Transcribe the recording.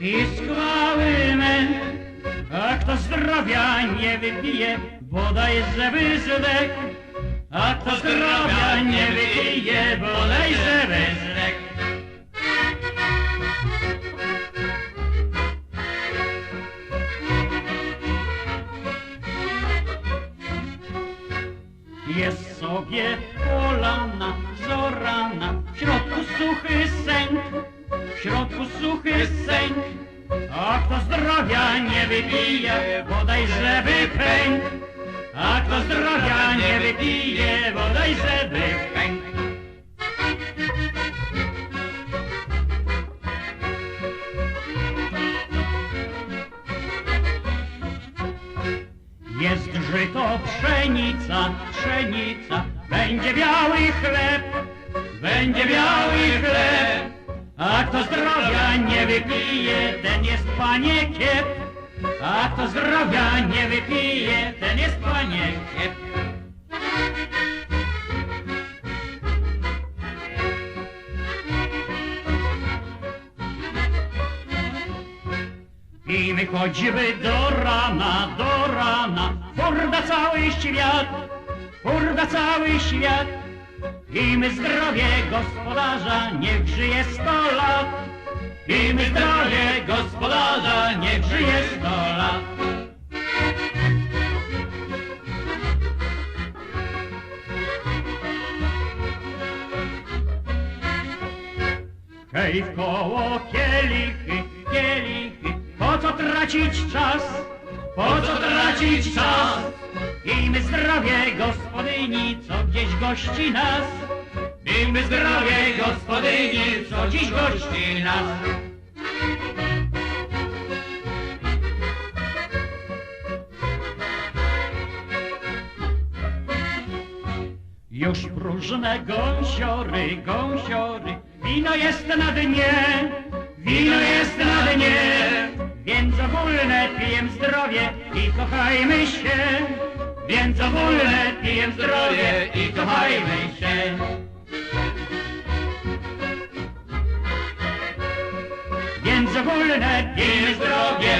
i skłały me. A kto zdrowia nie wypije, bodaj żeby zdech. A kto zdrowia nie wypije, bodaj żeby zdech. Jest sobie polana, zorana, w środku suchy sęk, w środku suchy sęk. A kto zdrowia nie wypije, bodaj żeby pęk. A kto zdrowia nie wypije, bodaj żeby pęk. Jest żyto pszenica, pszenica, będzie biały chleb, będzie biały chleb. A kto zdrowia nie wypije, ten jest panie kiep. A kto zdrowia nie wypije, ten jest panie kiep. I my choćby do rana, do rana, furda cały świat, furda cały świat. I my zdrowie gospodarza, niech żyje sto lat. I my zdrowie gospodarza, niech żyje sto lat. Hej, w koło kielichy, kielichy, po co tracić czas? Po co tracić czas? Miejmy zdrowie gospodyni, co gdzieś gości nas. Miejmy zdrowie gospodyni, co dziś gości nas. Już próżne gąsiory, gąsiory, wino jest na dnie, wino jest na dnie, więc ogólne pijem zdrowie i kochajmy się, więc ogólne pijem zdrowie i kochajmy się. Więc ogólne pijem zdrowie